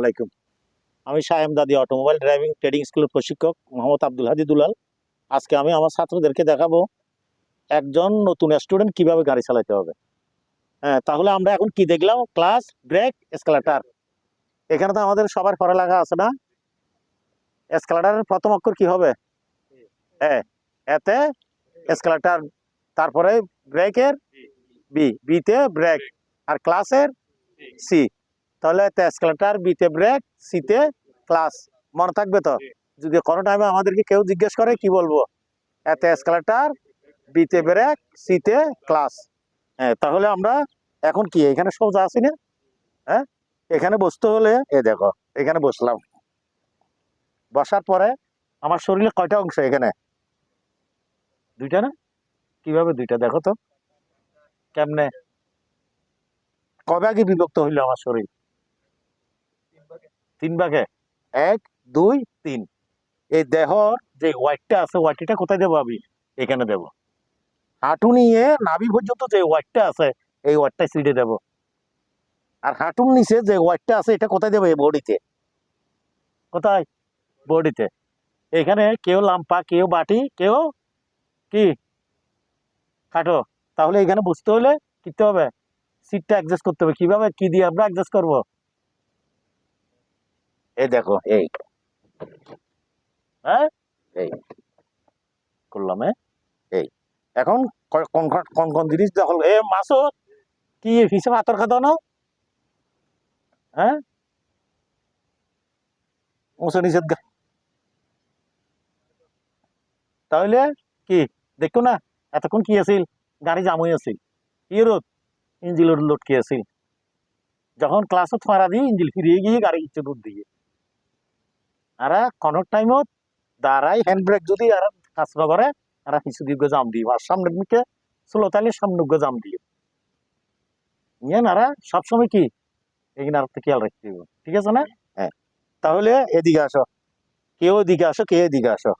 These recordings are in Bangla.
আলাইকুম। আমি সায়েম দাদি অটোমোবাইল ড্রাইভিং ট্রেডিং স্কুলের প্রশিক্ষক মোহাম্মদ আব্দুল হাদি দুলাল। আজকে আমি আমার ছাত্রদেরকে দেখাবো একজন নতুন স্টুডেন্ট কীভাবে গাড়ি চালাতে হবে। হ্যাঁ তাহলে আমরা এখন কি দেখলাম? ক্লাস ব্রেক এসকালেটার এখানে তো আমাদের সবার পড়ালেখা আছে না? এসকালেটারের প্রথম অক্ষর কি হবে? হ্যাঁ এতে এসকালেটার তারপরে ব্রেকের বি বিতে ব্রেক আর ক্লাসের সি তাহলে এসকালেটার বিতে ব্রেক সিতে ক্লাস মনে থাকবে তো? যদি কোনো টাইমে আমাদেরকে কেউ জিজ্ঞেস করে কি বলব? এতে এসকালেটার বিতে ব্রেক সিতে ক্লাস হ্যাঁ তাহলে আমরা এখন কি এখানে সোজা আছি না? হ্যাঁ এখানে বসতে হলে এ দেখো এখানে বসলাম। বসার পরে আমার শরীরে কয়টা অংশ এখানে? দুইটা না? কীভাবে দুইটা? দেখো তো। কেমনে? কবে আগে বিভক্ত হইল আমার শরীর? তিন ভাগে। এক, দুই, তিন। এই দেহ যে ওয়াইটটা আছে, ওয়াইটটা কোথায় দেবো আমি? এখানে দেব। হাঁটু নিয়ে নাভি পর্যন্ত যে ওয়াইটটা আছে, এই ওয়াইটটা সিটে দেব। আর হাঁটুর নিচে যে ওয়াইটটা আছে, এটা কোথায় দেবো? এই বডিতে। কোথায়? বডিতে। এখানে কেউ লাম্পা, কেউ বাটি, কেউ কি? খাটো। তাহলে এখানে বুঝতে হলে কিতে হবে? সিটটা অ্যাডজাস্ট করতে হবে। কীভাবে, কি দিয়ে আমরা অ্যাডজাস্ট করব? এই দেখো এই। হ্যাঁ? এই। করলাম হ্যাঁ? এই। এখন কোন কোন- কোন জিনিস দখল এ মাসুদ কি হিসেবে হাতর খাতো না? হ্যাঁ? নিষেধ তাহলে কি? দেখো না এতক্ষণ কি আছিল? গাড়ি জামই আছিল। ইরোদ ইঞ্জিল লোড কি আছিল। যখন ক্লাসত মারা দিয়ে ইঞ্জিল ফিরিয়ে গিয়ে গাড়ি ইচ্ছে দিয়ে। আর কনক টাইমত দাঁড়াই হ্যান্ড ব্রেক যদি আর কাজ না করে আর পিছু দিকে জাম দিব আর সামনের দিকে চলো তাহলে সামনে জাম দিব নিয়ে নারা সবসময় কি? এখানে আর একটা খেয়াল রাখতে হবে। ঠিক আছে না? হ্যাঁ। তাহলে এদিকে আসো। কেউ এদিকে আসো কে এদিকে আসো।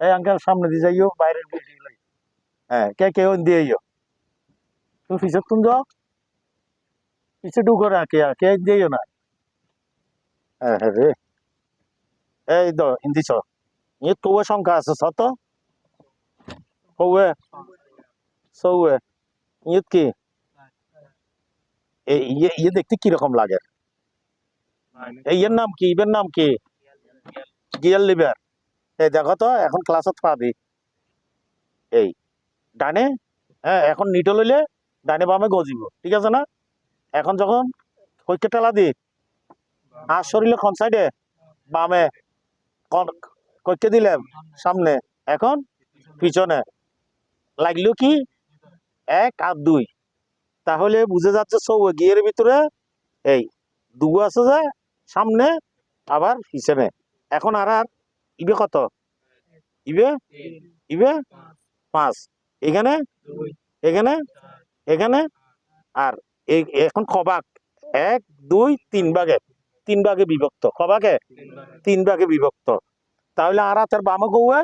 এই আঙ্কেল সামনে দিয়ে যাইও বাইরের। হ্যাঁ কে কেউ দিয়ে যাইও তুমি পিছর তুমি যাও। পিছে ঢুকো না কে কে দিও না? হ্যাঁ হ্যাঁ রে। এই তো, হিন্দি ছ। 이 কৌয়ে সংখ্যা আছে কৌয়ে সৌয়ে কি? ইয়ে ইয়ে দেখতে কীরকম লাগে? এই এর নাম কি? ইবের নাম কি? Gear lever. এই দেখো তো, এখন ক্লাসত পাবি এই, ডানে? হ্যাঁ এখন নিটো লইলে ডানে বামে গজিব, ঠিক আছে না? এখন যখন কৈকে টেলা দি, আর শরীরে কোন সাইডে বামে। কোন কৈকে দিলে সামনে। এখন? পিছনে। লাগল কি? এক আর দুই। তাহলে বুঝে যাচ্ছে সৌ গিয়ের ভিতরে এই দু আছে যে, সামনে, আবার পিছনে। এখন আর আর ইবে কত? ইবে? ইবে? পাঁচ। এখানে? এখানে? এখানে? আর এখন কবাক। এক, দুই, তিন ভাগে তিন ভাগে বিভক্ত। কবাকে? তিন ভাগে বিভক্ত। তাহলে আর হাতের বামে গৌয়ে?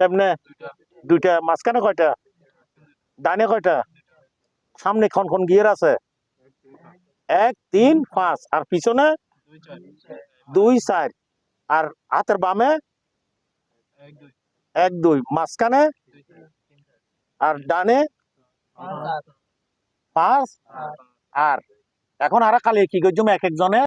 তেমনে দুইটা। মাঝখানে কয়টা? ডানে কয়টা? সামনে কোন কোন গিয়ার আছে। এক, তিন, পাঁচ। আর পিছনে? দুই, চার। আর হাতের বামে? এক, দুই। মাঝখানে? আর ডানে? পাঁচ। আর এখন আর খালি কি করছ এক একজনে